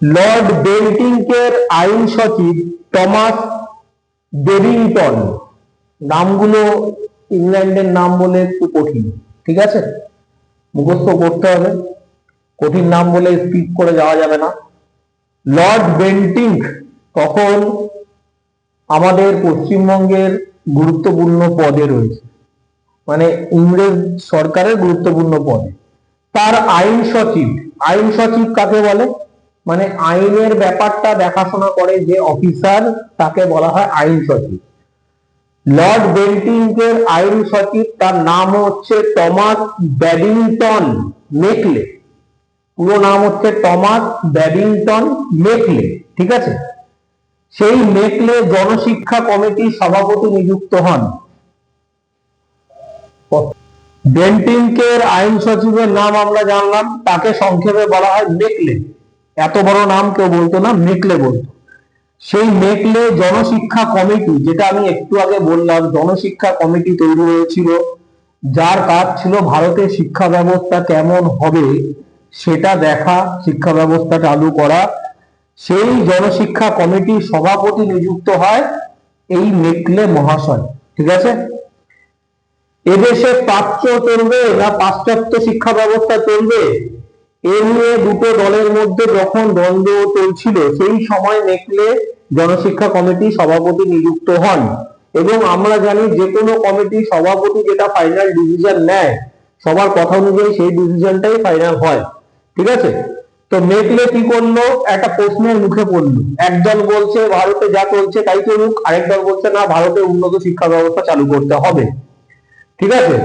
Lord বেন্টিংকের আইন সচিব Thomas Babington নামগুলো ইংল্যান্ডের নাম বলে একটু কঠিন, ঠিক আছে? মুখস্থ করতে হবে। কঠিন নাম বলে স্কিপ করে যাওয়া যাবে না। লর্ড বেন্টিং তখন আমাদের পশ্চিমবঙ্গের গুরুত্বপূর্ণ পদে রয়েছে। মানে ইংরেজ সরকারের গুরুত্বপূর্ণ পদে। তার আইন সচিব আইন সচিব কাকে বলে? মানে আইনের ব্যাপারটা দেখাশোনা করে যে অফিসার তাকে বলা হয় আইন সচিব। লর্ড বেন্টিংকের আইন সচিব, তার নাম হচ্ছে টমাস ব্যাডিংটন মেকলে। পুরো নাম হচ্ছে টমাস ব্যাডিংটন মেকলে, ঠিক আছে? সেই মেকলে জনশিক্ষা কমিটির সভাপতি নিযুক্ত হন। বেন্টিংকের আইন সচিবের নাম আমরা জানলাম, তাকে সংক্ষেপে বলা হয় মেকলে। এত বড় নাম কেউ বলতো না, মেকলে বলতো। সেই মেকলে জনশিক্ষা কমিটি, যেটা আমি একটু আগে বললাম, জনশিক্ষা কমিটি তৈরি হয়েছিল। যার কাজ ছিল ভারতের শিক্ষা ব্যবস্থা কেমন হবে সেটা দেখা, শিক্ষা ব্যবস্থা চালু করা। সেই জনশিক্ষা কমিটির সভাপতি নিযুক্ত হয় এই মেকলে মহাশয়, ঠিক আছে? এদেশে প্রাচ্য চলবে না পাশ্চাত্য শিক্ষা ব্যবস্থা চলবে? এ দুটো দলের মধ্যে যখন দ্বন্দ্ব চলছিল, সেই সময় মেকলে জনশিক্ষা কমিটি সভাপতি নিযুক্ত হন। এবং আমরা জানি যে কোনো কমিটি সভাপতি যেটা ফাইনাল ডিসিশন নেয়, সবার কথা অনুযায়ী সেই ডিসিশনটাই ফাইনাল হয়। ঠিক আছে? তো মেকলে কি করল? একটা প্রশ্নের মুখে পড়ল। একদল বলছে, ভারতে যা চলছে তাই চলুক। আরেক দল বলছে, না, ভারতে উন্নত শিক্ষা ব্যবস্থা চালু করতে হবে। ঠিক আছে?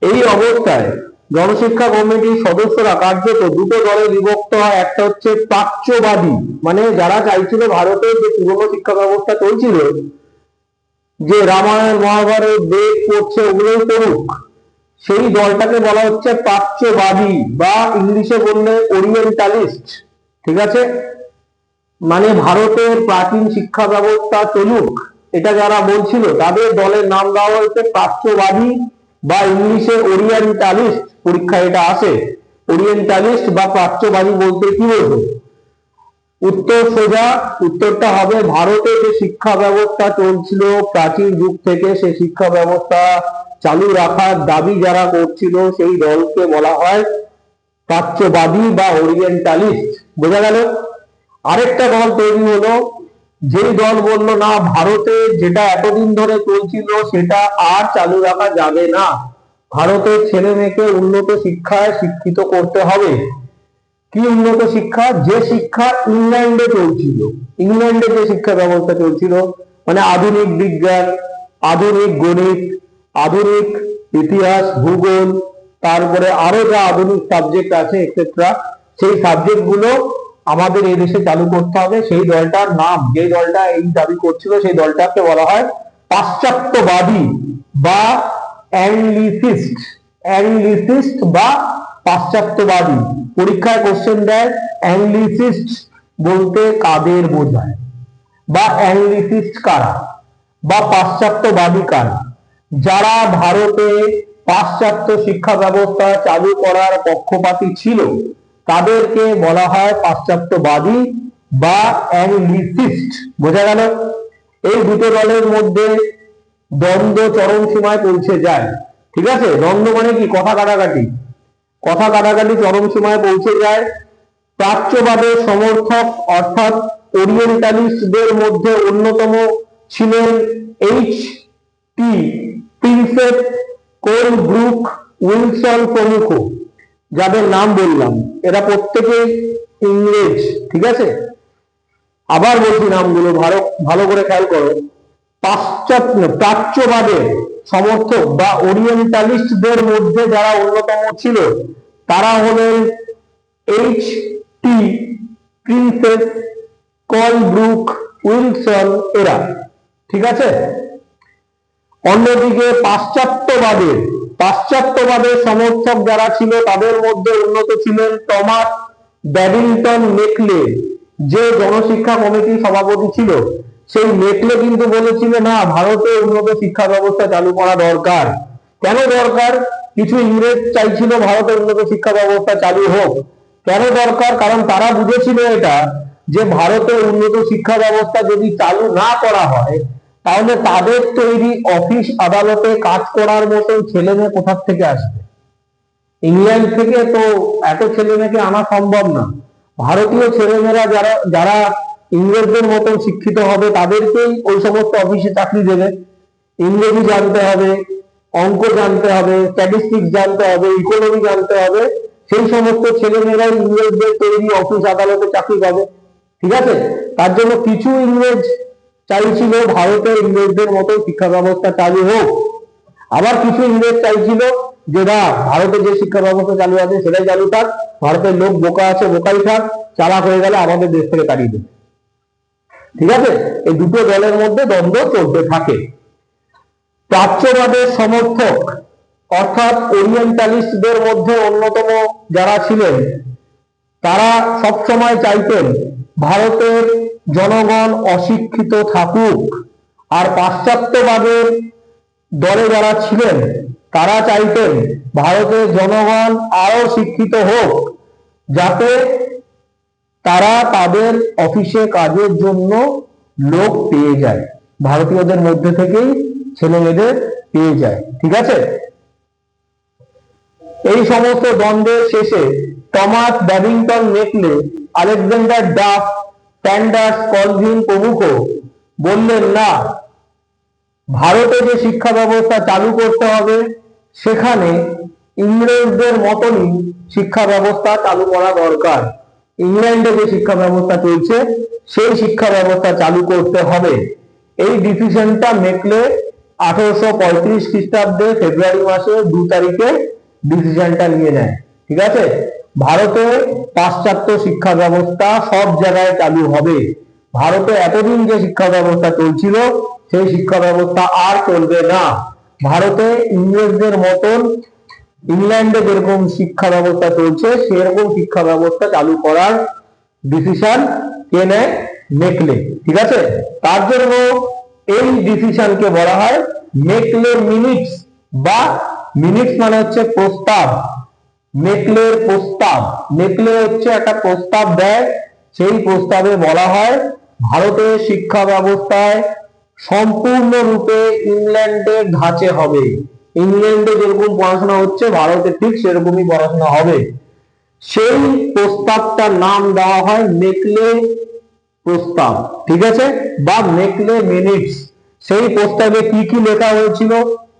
এই অবস্থায় জনশিক্ষা কমিটির সদস্যরা কার্যত দুটো দলে বিভক্ত হয়। একটা হচ্ছে প্রাচ্যবাদী মানে যারা চাইছিল ভারতের যে পুরনো শিক্ষা ব্যবস্থা চলছিল, যে রামায়ণ, মহাভারত, বেদ, পড়ছে, ওগুলোই করুক সেই দলটাকে বলা হচ্ছে প্রাচ্যবাদী বা ইংলিশে বললে ওরিয়েন্টালিস্ট ঠিক আছে? মানে ভারতের প্রাচীন শিক্ষা ব্যবস্থা চলুক, এটা যারা বলছিল, তাদের দলের নাম দেওয়া হয়েছে প্রাচ্যবাদী বা ইংলিশে ওরিয়েন্টালিস্ট পরীক্ষা এটা আসে। ওরিয়েন্টালিস্ট বা প্রাচ্যবাদী বলতে কি বলব? উত্তর সোজা, উত্তরটা হবে ভারতে যে শিক্ষা ব্যবস্থা চলছিল, প্রাচীন যুগ থেকে সে শিক্ষা ব্যবস্থা চালু রাখার দাবি যারা করছিল, সেই দলকে বলা হয় প্রাচ্যবাদী বা ওরিয়েন্টালিস্ট বোঝা গেল? আরেকটা দল তৈরি হলো যেই দল বলল, না, ভারতে যেটা এতদিন ধরে চলছিল, সেটা আর চালু রাখা যাবে না। ভারতের ছেলে মেয়েকে উন্নত শিক্ষায় শিক্ষিত করতে হবে। কি উন্নত শিক্ষা? যে শিক্ষা ইংল্যান্ডে চলছিল। ইংল্যান্ডে যে শিক্ষা ব্যবস্থা চলছিল মানে আধুনিক বিজ্ঞান, আধুনিক গণিত, আধুনিক ইতিহাস, ভূগোল, তারপরে আরও যা আধুনিক সাবজেক্ট আছে এক্সেট্রা সেই সাবজেক্টগুলো আমাদের এই দেশে চালু করতে হবে। সেই দলটার নাম, যে দলটা এই দাবি করছিল, সেই দলটাকে বলা হয় পাশ্চাত্যবাদী বা অ্যাংলিসিস্ট। অ্যাংলিসিস্ট বা পাশ্চাত্যবাদী। পরীক্ষায় কোশ্চেন দেয়, অ্যাংলিসিস্ট বলতে কাদের বোঝায়? বা অ্যাংলিসিস্ট কারা? বা পাশ্চাত্যবাদী কারা? যারা ভারতে পাশ্চাত্য শিক্ষা ব্যবস্থা চালু করার পক্ষপাতী ছিল তাদেরকে বলা হয় পাশ্চাত্যবাদী বা অ্যাংলিসিস্ট বোঝা গেল? এই দুটো দলের মধ্যে দ্বন্দ্ব চরম সীমায় পৌঁছে যায়। ঠিক আছে? দ্বন্দ্ব মানে কি? কথা কাটাকাটি। কথা কাটাকাটি চরম সীমায় পৌঁছে যায়। প্রাচ্যবাদের সমর্থক অর্থাৎ ওরিয়েন্টালিস্টদের মধ্যে অন্যতম ছিলেন H T, Prinsep Colebrooke Wilson প্রমুখ। যাদের নাম বললাম, এরা প্রত্যেকে ইংরেজ, ঠিক আছে? আবার বলছি নামগুলো ভালো ভালো করে খেয়াল করো। পাশ্চাত্য প্রাচ্যবাদের সমর্থক বা ওরিয়েন্টালিস্টদের মধ্যে যারা অন্যতম ছিল, তারা হলেন H T Prinsep Colebrooke Wilson এরা, ঠিক আছে? অন্যদিকে পাশ্চাত্যবাদের পাশ্চাত্যবাদের সমর্থক যারা ছিল, তাদের মধ্যে উন্নত ছিলেন টমাস ব্যাডিংটন মেকলে, যে জনশিক্ষা কমিটির সভাপতি ছিল। সেই মেকলে কিন্তু বলেছিল, না, ভারতে উন্নত শিক্ষা ব্যবস্থা চালু করা দরকার। কেন দরকার? কিছু ইংরেজ চাইছিল ভারতে উন্নত শিক্ষা ব্যবস্থা চালু হোক। কেন দরকার? কারণ তারা বুঝেছিল এটা, যে ভারতে উন্নত শিক্ষা ব্যবস্থা যদি চালু না করা হয় তাহলে তাদের তৈরি অফিস আদালতে কাজ করার মতো ছেলে মেয়ে কোথার থেকে আসবে? ইংল্যান্ড থেকে তো এত ছেলে মেয়েকে আনা সম্ভব না। ভারতীয় ছেলেমেয়েরা যারা যারা ইংরেজদের মতো শিক্ষিত হবে, তাদেরকেই ওই সমস্ত অফিসে চাকরি দেবে। ইংরেজি জানতে হবে, অঙ্ক জানতে হবে স্ট্যাটিস্টিক্স জানতে হবে ইকোনমি জানতে হবে। সেই সমস্ত ছেলেমেয়েরাই ইংরেজদের তৈরি অফিস আদালতে চাকরি পাবে। ঠিক আছে? তার জন্য কিছু ইংরেজ চাইছিল ভারতে ইংরেজদের মতো শিক্ষা ব্যবস্থা চালু হোক। আবার কিছু ইংরেজ চাইছিল যে, না ভারতে যে শিক্ষা ব্যবস্থা চালু আছে, সেটাই চালু থাক। ভারতের লোক বোকা আছে, বোকাই থাক। চালাক হয়ে গেলে আমাদের দেশ থেকে তাড়িয়ে দেবে ঠিক আছে? এই দুটো দলের মধ্যে দ্বন্দ্ব চলতে থাকে। প্রাচ্যবাদের সমর্থক, অর্থাৎ ওরিয়েন্টালিস্টদের মধ্যে অন্যতম যারা ছিলেন, তারা সবসময় চাইতেন ভারতের জনগণ অশিক্ষিত থাকুক আর পাশ্চাত্যবাদের দলে যারা ছিলেন, তারা চাইতেন ভারতের জনগণ আরও শিক্ষিত হোক, যাতে তারা তাদের অফিসে কাজের জন্য লোক পেয়ে যায়। ভারতীয়দের মধ্যে থেকেই ছেলে মেয়েদের পেয়ে যায়। ঠিক আছে? এই সমস্ত দ্বন্দ্বের শেষে Thomas Babington Macaulay Alexander Duff Sanders Colvin প্রমুখ বললেন, না, ভারতে যে শিক্ষা ব্যবস্থা চালু করতে হবে, সেখানে ইংরেজদের মতনই শিক্ষা ব্যবস্থা চালু করা দরকার। ইংল্যান্ডে যে শিক্ষা ব্যবস্থা চলছে, সেই শিক্ষা ব্যবস্থা চালু করতে হবে। এই ডিসিশনটা মেকলে আঠারোশো পঁয়ত্রিশ খ্রিস্টাব্দে ফেব্রুয়ারি মাসে দু তারিখে ডিসিশনটা নিয়ে নেয়, ঠিক আছে? ভারতে পাশ্চাত্য শিক্ষা ব্যবস্থা সব জায়গায় চালু হবে। ভারতে এতদিন যে শিক্ষা ব্যবস্থা চলছিল, সেই শিক্ষা ব্যবস্থা আর চলবে না। ভারতে ইংরেজদের মতন ইংল্যান্ডে যেরকম শিক্ষা ব্যবস্থা চলছে, সেরকম শিক্ষা ব্যবস্থা চালু করার ডিসিশন কে নেয় মেকলে, ঠিক আছে? তার জন্য এই ডিসিশনকে বলা হয় মেকলে মিনিটস বা মিনিটস মানে হচ্ছে প্রস্তাব। মেকলের প্রস্তাব। মেকলে হচ্ছে একটা প্রস্তাব দেয়, সেই প্রস্তাবে বলা হয়, ভারতের শিক্ষা ব্যবস্থায় সম্পূর্ণরূপে ইংল্যান্ডের ধাঁচে হবে। ইংল্যান্ডে যেরকম পড়াশোনা হচ্ছে, ভারতে ঠিক সেরকমই পড়াশোনা হবে। সেই প্রস্তাবটার নাম দেওয়া হয় মেকলে প্রস্তাব, ঠিক আছে? বা মেকলে মিনিটস। সেই প্রস্তাবে কি কি লেখা হয়েছিল?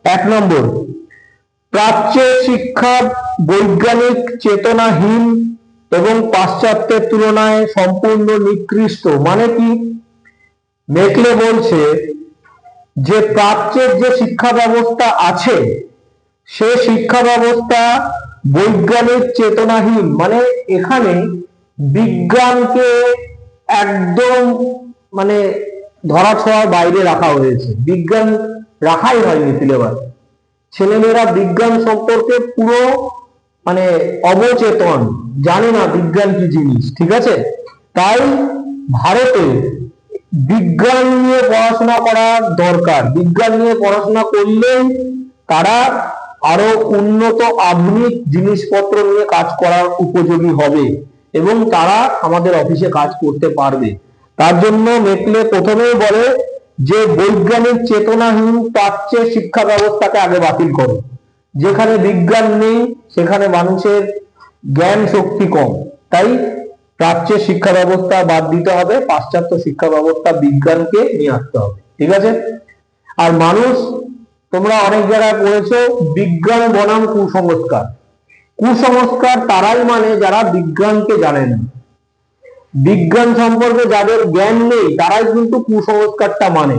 এক নম্বর প্রাচ্যের শিক্ষা বৈজ্ঞানিক চেতনাহীন এবং পাশ্চাত্যের তুলনায় সম্পূর্ণ নিকৃষ্ট। মানে কি? মেকলে বলছে যে প্রাচ্যের যে শিক্ষা ব্যবস্থা আছে, সে শিক্ষা ব্যবস্থা বৈজ্ঞানিক চেতনাহীন। মানে এখানে বিজ্ঞানকে একদম মানে ধরা ছোঁয়ার বাইরে রাখা হয়েছে। বিজ্ঞান রাখাই হয়নি সিলেবাস। ছেলেমেয়েরা বিজ্ঞান সম্পর্কে পুরো মানে অবচেতন, জানে না বিজ্ঞান কি জিনিস, ঠিক আছে? তাই ভারতে বিজ্ঞান নিয়ে পড়াশোনা করা দরকার। বিজ্ঞান নিয়ে পড়াশোনা করলেই তারা আরও উন্নত আধুনিক জিনিসপত্র নিয়ে কাজ করার উপযোগী হবে এবং তারা আমাদের অফিসে কাজ করতে পারবে। তার জন্য মেকলে প্রথমেই বলে যে বৈজ্ঞানিক চেতনাহীন প্রাচ্যের শিক্ষা ব্যবস্থাকে আগে বাতিল করো। যেখানে বিজ্ঞান নেই, সেখানে মানুষের জ্ঞান শক্তি কম। তাই প্রাচ্যের শিক্ষা ব্যবস্থা বাদ দিতে হবে, পাশ্চাত্য শিক্ষা ব্যবস্থা বিজ্ঞানকে নিয়ে আসতে হবে। ঠিক আছে? আর মানুষ, তোমরা অনেক জায়গায় পড়েছো, বিজ্ঞান বনাম কুসংস্কার। কুসংস্কার তারাই মানে যারা বিজ্ঞানকে জানে না। বিজ্ঞান সম্পর্কে যাদের জ্ঞান নেই, তারাই কিন্তু কুসংস্কারটা মানে।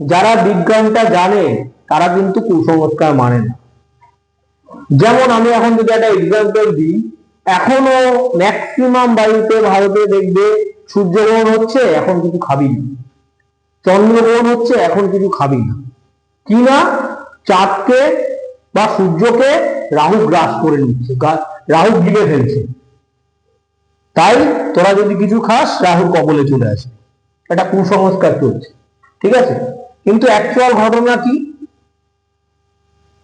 যারা বিজ্ঞানটা জানে, তারা কিন্তু কুসংস্কার মানে না। যেমন আমি এখন যদি একটা এক্সাম্পল দিই, এখনও ম্যাক্সিমাম বাড়িতে ভারতে দেখবে সূর্যগ্রহণ হচ্ছে, এখন কিছু খাবি না। চন্দ্রগ্রহণ হচ্ছে, এখন কিছু খাবি না। কি না? চাঁদকে বা সূর্যকে রাহু গ্রাস করে নিচ্ছে রাহু গিলে ফেলছে। তাই তোরা যদি কিছু খাস রাহুর কবলে চলে আসে। এটা কুসংস্কার চলছে। ঠিক আছে? কিন্তু অ্যাকচুয়াল ঘটনা কি?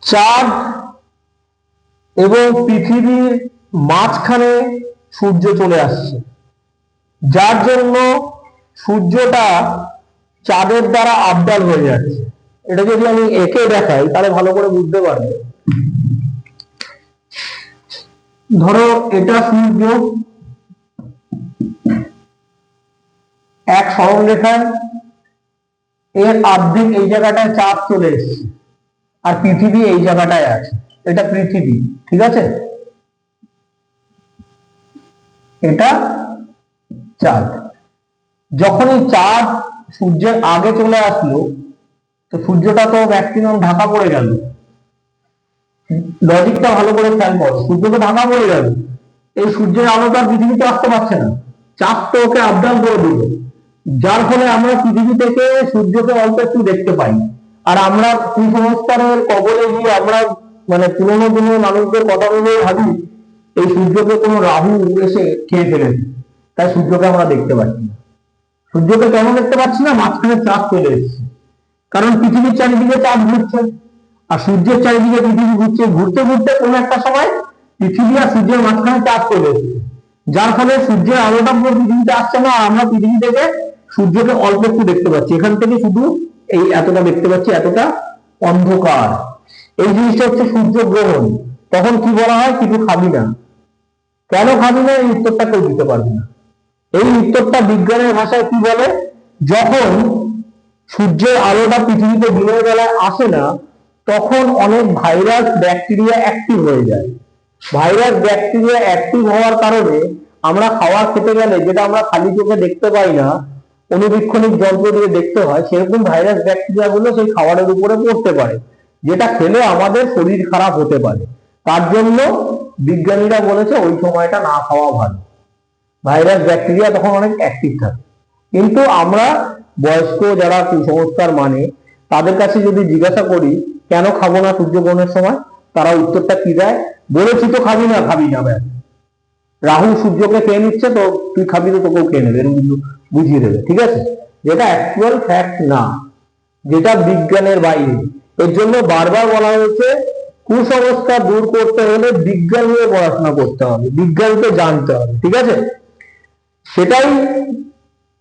চাঁদ এবং পৃথিবীর মাঝখানে সূর্য চলে আসছে। যার জন্য সূর্যটা চাঁদের দ্বারা আবদাল হয়ে যাচ্ছে। এটা যদি আমি একে দেখাই, তাহলে ভালো করে বুঝতে পারবে। ধরো, এটা সূর্য এক সরল রেখায় এর অর্ধেক এই জায়গাটায় চাপ চলে এসেছে। আর পৃথিবী এই জায়গাটায় আছে। এটা পৃথিবী, ঠিক আছে? এটা চাঁদ। যখন এই চাঁদ সূর্যের আগে চলে আসলো, তো সূর্যটা তো ম্যাক্সিমাম ঢাকা পড়ে গেল। লজিকটা ভালো করে খেয়াল করো, সূর্য তো ঢাকা পড়ে গেল। এই সূর্যের আলোটা পৃথিবীতে আসতে পারছে না। চাপ তো ওকে আবদান করে দিল। যার ফলে আমরা পৃথিবী থেকে সূর্যকে অল্প একটু দেখতে পাই। আর আমরা কুসংস্কারের কবলে গিয়ে আমরা মানে পুরোনো দিনের মানুষদের কথা বলে ভাবি, এই সূর্যকে কোনো রাহু এসে খেয়ে ফেলেছে। তাই সূর্যকে আমরা দেখতে পাচ্ছি না। সূর্যকে কেন দেখতে পাচ্ছি না? মাঝখানে চাঁদ চলে এসেছে। কারণ পৃথিবীর চারিদিকে চাঁদ ঘুরছে। আর সূর্যের চারিদিকে পৃথিবী ঘুরছে। ঘুরতে ঘুরতে কোনো একটা সময় পৃথিবী আর সূর্যের মাঝখানে চাঁদ চলে এসেছে। যার ফলে সূর্যের আলোটা পুরো পৃথিবীতে আসছে না। আমরা পৃথিবী থেকে সূর্যকে অল্প একটু দেখতে পাচ্ছি। এখান থেকে শুধু এই এতটা দেখতে পাচ্ছি, এতটা অন্ধকার। এই জিনিসটা হচ্ছে সূর্য গ্রহণ। তখন কি বলা হয়? কিছু খাবি না। কেন খাবি না? এই উত্তরটা কেউ দিতে পারবে না। এই উত্তরটা বিজ্ঞানের ভাষায় কি বলে? যখন সূর্যের আলোটা পৃথিবীতে দিনের বেলায় আসে না, তখন অনেক ভাইরাস, ব্যাকটেরিয়া অ্যাক্টিভ হয়ে যায়। ভাইরাস, ব্যাকটেরিয়া অ্যাক্টিভ হওয়ার কারণে আমরা খাওয়া খেতে গেলে, যেটা আমরা খালি চোখে দেখতে পাই না অনুবীক্ষণিক যন্ত্র দিয়ে দেখতে হয়, সেরকম ভাইরাস ব্যাকটেরিয়া গুলো সেই খাবারের উপরে পড়তে পারে, যেটা খেলে আমাদের শরীর খারাপ হতে পারে। তার জন্য বিজ্ঞানীরা বলেছে ওই সময়টা না খাওয়া ভালো। ভাইরাস ব্যাকটেরিয়া তখন অনেক অ্যাক্টিভ থাকে। কিন্তু আমরা বয়স্ক যারা কুসংস্কার মানে তাদের কাছে যদি জিজ্ঞাসা করি, কেন খাব না সূর্যগ্রহণের সময়? তারা উত্তরটা কি দেয়? বলেছি তো খাবি না খাবি না, ব্যাস। রাহু সূর্যকে খেয়ে নিচ্ছে, তো তুই খাবি তো তোকেও খেয়ে নেবে, এরকম বুঝিয়ে দেবে, ঠিক আছে? যেটা অ্যাকচুয়াল ফ্যাক্ট না, যেটা বিজ্ঞানের বাইরে। এর জন্য বারবার বলা হয়েছে, কুসংস্কার দূর করতে হলে বিজ্ঞান নিয়ে পড়াশোনা করতে হবে, বিজ্ঞানকে জানতে হবে, ঠিক আছে? সেটাই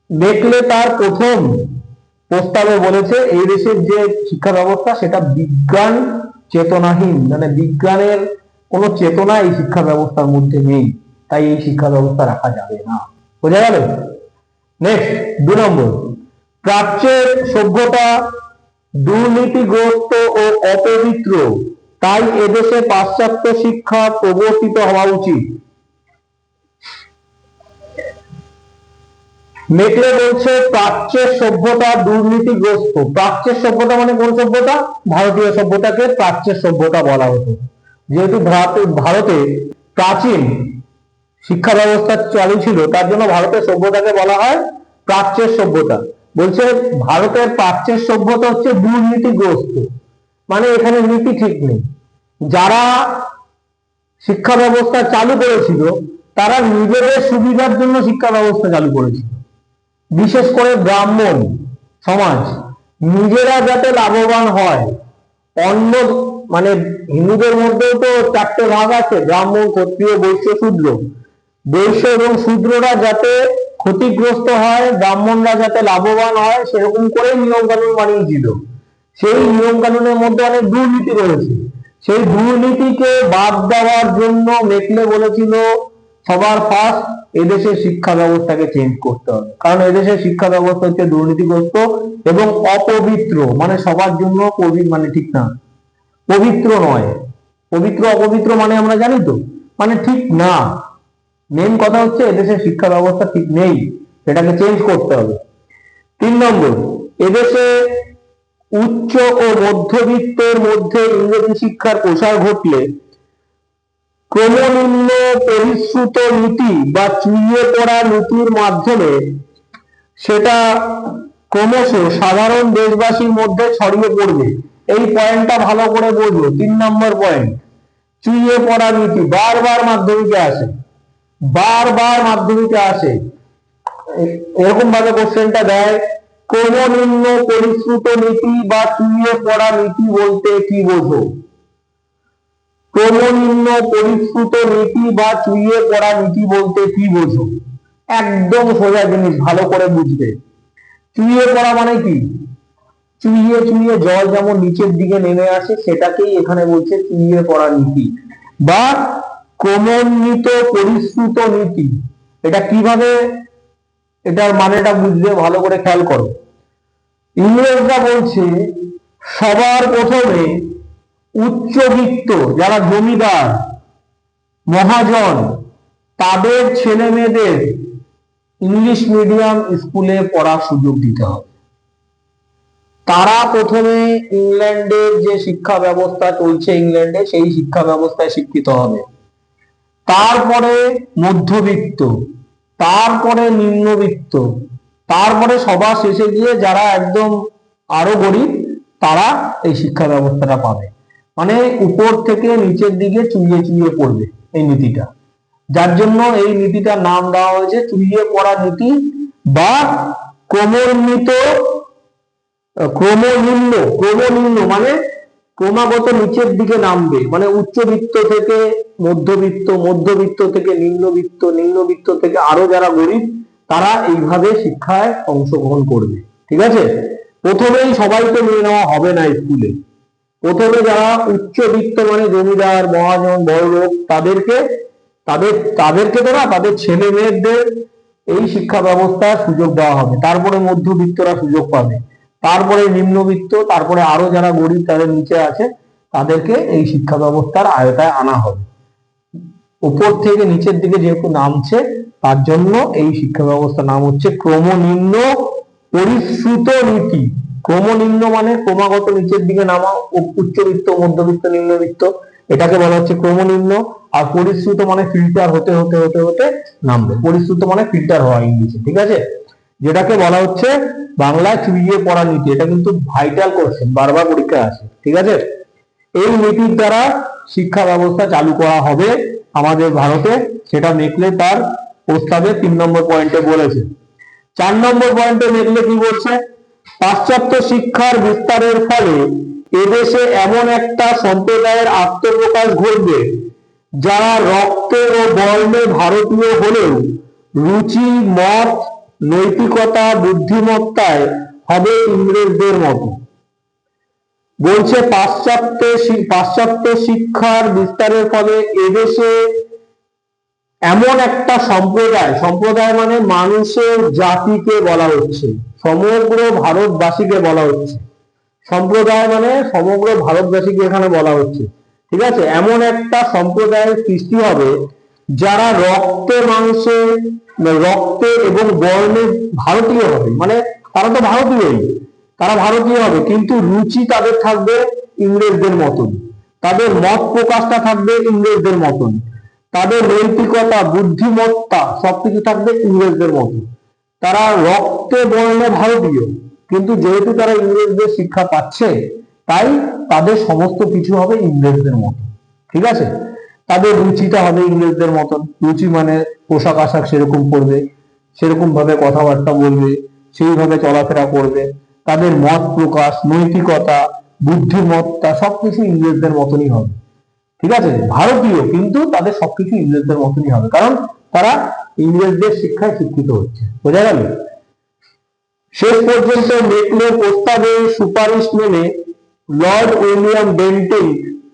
দেখলে তার প্রথম প্রস্তাবে বলেছে, এই দেশের যে শিক্ষা ব্যবস্থা, সেটা বিজ্ঞান চেতনাহীন মানে বিজ্ঞানের কোনো চেতনা এই শিক্ষা ব্যবস্থার মধ্যে নেই, তাই এই শিক্ষা ব্যবস্থা রাখা যাবে না। বোঝা গেল? নেক্সট দু নম্বর। প্রাচ্যের সভ্যতা দুর্নীতিগ্রস্ত ও অপবিত্র, তাই এদেশে পাশ্চাত্য শিক্ষা প্রবর্তিত হওয়া উচিত। মেকলে বলছে, প্রাচ্যের সভ্যতা দুর্নীতিগ্রস্ত। প্রাচ্যের সভ্যতা মানে কোন সভ্যতা? ভারতীয় সভ্যতাকে প্রাচ্যের সভ্যতা বলা হতো। যেহেতু ভারতে- প্রাচীন শিক্ষা ব্যবস্থা চালু ছিল, তার জন্য ভারতের সভ্যতাকে বলা হয় প্রাচ্যের সভ্যতা। বলছে ভারতের প্রাচ্যের সভ্যতা হচ্ছে দুর্নীতিগ্রস্ত। মানে এখানে নীতি ঠিক নেই। যারা শিক্ষা ব্যবস্থা চালু করেছিল, তারা নিজেদের সুবিধার জন্য শিক্ষা ব্যবস্থা চালু করেছিল। বিশেষ করে ব্রাহ্মণ সমাজ, নিজেরা যাতে লাভবান হয়, অন্য মানে হিন্দুদের মধ্যেও তো চারটে ভাগ আছে, ব্রাহ্মণ, ক্ষত্রিয়, বৈশ্য, শূদ্র। বৈশ্য এবং শূদ্ররা যাতে ক্ষতিগ্রস্ত হয়, ব্রাহ্মণরা যাতে লাভবান হয়, সেরকম করে নিয়ম কানুন বানিয়েছিল। সেই নিয়ম কানুনের মধ্যে অনেক দুর্নীতি রয়েছে। সেই দুর্নীতিকে বাদ দেওয়ার জন্য মেকলে বলেছিল, সবার ফার্স্ট এদেশের শিক্ষা ব্যবস্থাকে চেঞ্জ করতে হবে। কারণ এদেশের শিক্ষা ব্যবস্থা হচ্ছে দুর্নীতিগ্রস্ত এবং অপবিত্র মানে সবার জন্য পবি মানে ঠিক না, পবিত্র নয়। পবিত্র, অপবিত্র মানে আমরা জানি তো? মানে ঠিক না। মেন কথা হচ্ছে এদেশের শিক্ষা ব্যবস্থা ঠিক নেই, সেটাকে চেঞ্জ করতে হবে। তিন নম্বর, এদেশে উচ্চ ও মধ্যবিত্তের মধ্যে ইংরেজি শিক্ষার প্রসার ঘটলে ক্রমনিম্ন পরিশ্রুত নীতি বা চুইয়ে পড়া নীতির মাধ্যমে সেটা ক্রমশ সাধারণ দেশবাসীর মধ্যে ছড়িয়ে পড়বে। এই পয়েন্টটা ভালো করে বুঝলো তিন নম্বর পয়েন্ট চুইয়ে পড়া নীতি, বারবার মাধ্যমিকে আসে। বারবার মাধ্যমিকে আসে। এরকম ভাবে কোশ্চেনটা দেয় ক্রমনিম্ন পরিশ্রুত নীতি বা চুইয়ে পড়া নীতি বলতে কি বোঝো? ক্রমনিম্ন পরিশ্রুত নীতি বা চুইয়ে পড়া নীতি বলতে কি বোঝো? একদম সোজা জিনিস, ভালো করে বুঝবে। চুইয়ে পড়া মানে কি? চুইয়ে চুইয়ে জল যেমন নিচের দিকে নেমে আসে, সেটাকেই এখানে বলছে চুইয়ে পড়া নীতি বা ক্রমোন্বিত পরিশ্রুত নীতি। এটা কীভাবে? এটার মানেটা বুঝলে ভালো করে খেয়াল করো। ইংরেজরা বলছে, সবার প্রথমে উচ্চবিত্ত, যারা জমিদার, মহাজন, তাদের ছেলে মেয়েদের ইংলিশ মিডিয়াম স্কুলে পড়ার সুযোগ দিতে হবে। তারা প্রথমে ইংল্যান্ডের যে শিক্ষা ব্যবস্থা চলছে ইংল্যান্ডে, সেই শিক্ষা ব্যবস্থায় শিক্ষিত হবে। তারপরে মধ্যবিত্ত, তারপরে নিম্নবিত্ত, তারপরে সবার শেষে গিয়ে যারা একদম আরও গরিব, তারা এই শিক্ষা ব্যবস্থাটা পাবে। মানে উপর থেকে নিচের দিকে চুইয়ে চুইয়ে পড়বে এই নীতিটা। যার জন্য এই নীতিটার নাম দেওয়া হয়েছে, চুইয়ে পড়া নীতি বা ক্রমোন্বিত ক্রমনিম্ন ক্রমনিম্ন মানে ক্রমাগত নিচের দিকে নামবে। মানে উচ্চবিত্ত থেকে মধ্যবিত্ত মধ্যবিত্ত থেকে নিম্নবিত্ত নিম্নবিত্ত থেকে আরও যারা গরিব, তারা এইভাবে শিক্ষায় অংশগ্রহণ করবে। ঠিক আছে? প্রথমেই সবাইকে নিয়ে নেওয়া হবে না স্কুলে। প্রথমে যারা উচ্চবিত্ত মানে জমিদার, মহাজন বড় লোক তাদেরকে, তাদের, তাদেরকে তো তাদের ছেলে মেয়েদের এই শিক্ষা ব্যবস্থার সুযোগ দেওয়া হবে। তারপরে মধ্যবিত্তরা সুযোগ পাবে। তারপরে নিম্নবিত্ত, তারপরে আরও যারা গরিব তাদের নিচে আছে, তাদেরকে এই শিক্ষা ব্যবস্থার আয়তায় আনা হবে। উপর থেকে নিচের দিকে যেহেতু নামছে, তার জন্য এই শিক্ষা ব্যবস্থার নাম হচ্ছে ক্রমনিম্ন পরিশ্রুত নীতি। ক্রমনিম্ন মানে ক্রমাগত নিচের দিকে নামা উচ্চবিত্ত, মধ্যবিত্ত, নিম্নবিত্ত, এটাকে বলা হচ্ছে ক্রমনিম্ন। আর পরিশ্রুত মানে ফিল্টার হতে হতে হতে হতে নামবে। পরিশ্রুত মানে ফিল্টার হওয়া ইংলিশে ঠিক আছে? যেটাকে বলা হচ্ছে বাংলায় চুইয়ে পড়া নীতি। এটা কিন্তু ভাইটাল কোশ্চেন বারবার পরীক্ষায় আসে, ঠিক আছে? এই নীতির দ্বারা শিক্ষা ব্যবস্থা চালু করা হবে আমাদের ভারতে, সেটা মেকলে তার প্রস্তাবে তিন নম্বর পয়েন্টে বলেছে। চার নম্বর পয়েন্টে মেকলে কি বলছে? পাশ্চাত্য শিক্ষার বিস্তারের ফলে এদেশে এমন একটা সম্প্রদায়ের আত্মপ্রকাশ ঘটবে, যারা রক্তে ও বর্ণে ভারতীয় হলেও রুচি, মত নৈতিকতা, বুদ্ধিমত্তায় হবে ইংরেজদের মতো। বলছে পাশ্চাত্য পাশ্চাত্য শিক্ষার বিস্তারের ফলে এদেশে এমন একটা সম্প্রদায় সম্প্রদায় মানে মানুষের জাতিকে বলা হচ্ছে, সমগ্র ভারতবাসীকে বলা হচ্ছে। সম্প্রদায় মানে সমগ্র ভারতবাসীকে এখানে বলা হচ্ছে। ঠিক আছে? এমন একটা সম্প্রদায়ের সৃষ্টি হবে যারা রক্তে মাংসে, রক্তে এবং বর্ণে ভারতীয় হবে মানে তারা তো ভারতীয়ই, তারা ভারতীয় হবে, কিন্তু রুচি তাদের থাকবে ইংরেজদের মতন, তাদের মত প্রকাশটা থাকবে ইংরেজদের মতন, তাদের নৈতিকতা, বুদ্ধিমত্তা সবকিছু থাকবে ইংরেজদের মতন। তারা রক্তে, বর্ণে ভারতীয়, কিন্তু যেহেতু তারা ইংরেজদের শিক্ষা পাচ্ছে, তাই তাদের সমস্ত কিছু হবে ইংরেজদের মতো ঠিক আছে? তাদের রুচিটা হবে ইংরেজদের মতন। রুচি মানে পোশাক আশাক সেরকম পরবে, সেরকম ভাবে কথাবার্তা বলবে সেইভাবে চলাফেরা করবে। তাদের মত প্রকাশ, নৈতিকতা, বুদ্ধিমত্তা সবকিছু ইংরেজদের মতনই হবে। ঠিক আছে? ভারতীয় কিন্তু তাদের সবকিছু ইংরেজদের মতনই হবে। কারণ তারা ইংরেজদের শিক্ষায় শিক্ষিত হচ্ছে। বোঝা গেল? শেষ পর্যন্ত মেকলের প্রস্তাবে সুপারিশ মেনে লর্ড উইলিয়াম বেন্টিং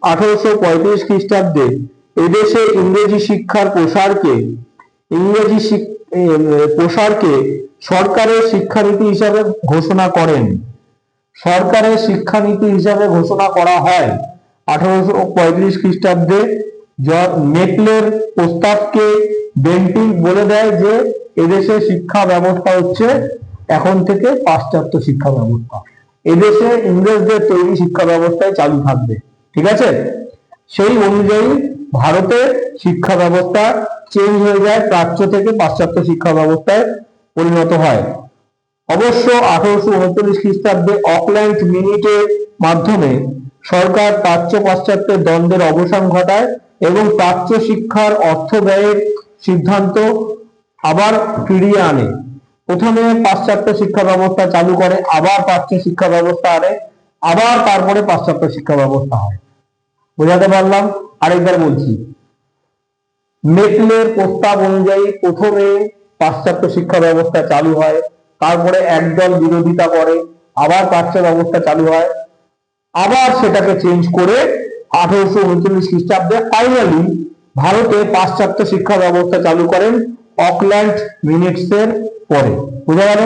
আঠারোশো পঁয়ত্রিশ খ্রিস্টাব্দে এদেশে ইংরেজি শিক্ষার প্রসারকে, ইংরেজি প্রসারকে সরকারের শিক্ষানীতি হিসাবে ঘোষণা করেন। সরকারের শিক্ষানীতি হিসাবে ঘোষণা করা হয় আঠারোশো পঁয়ত্রিশ খ্রিস্টাব্দে। মেকলের প্রস্তাবকে বেন্টিং বলে দেয় যে, এদেশে শিক্ষা ব্যবস্থা হচ্ছে এখন থেকে পাশ্চাত্য শিক্ষা ব্যবস্থা। এদেশে ইংরেজদের তৈরি শিক্ষা ব্যবস্থায় চালু থাকবে। ঠিক আছে? সেই অনুযায়ী ভারতে শিক্ষা ব্যবস্থা চেঞ্জ হয়ে যায়, প্রাচ্য থেকে পাশ্চাত্য শিক্ষা ব্যবস্থায় পরিণত হয়। অবশ্য আঠারোশো উনত্রিশ খ্রিস্টাব্দে অকল্যান্ড মিনিটের মাধ্যমে সরকার প্রাচ্য পাশ্চাত্যের দ্বন্দ্বের অবসান ঘটায় এবং প্রাচ্য শিক্ষার অর্থ ব্যয়ের সিদ্ধান্ত আবার ফিরিয়ে আনে। প্রথমে পাশ্চাত্য শিক্ষা ব্যবস্থা চালু করে, আবার প্রাচ্য শিক্ষা ব্যবস্থা আনে, আবার তারপরে পাশ্চাত্য শিক্ষা ব্যবস্থা হয়। বোঝাতে পারলাম? আরেকবার বলছি। মেকলের প্রস্তাব অনুযায়ী প্রথমে পাশ্চাত্য শিক্ষা ব্যবস্থা চালু হয়, তারপরে একদল বিরোধিতা করে, আবার পাশ্চাত্য ব্যবস্থা চালু হয়, আবার সেটাকে চেঞ্জ করে আঠারোশো উনচল্লিশ খ্রিস্টাব্দে ফাইনালি ভারতে পাশ্চাত্য শিক্ষা ব্যবস্থা চালু করেন অকল্যান্ড মিনিটস এর পরে। বুঝা গেল?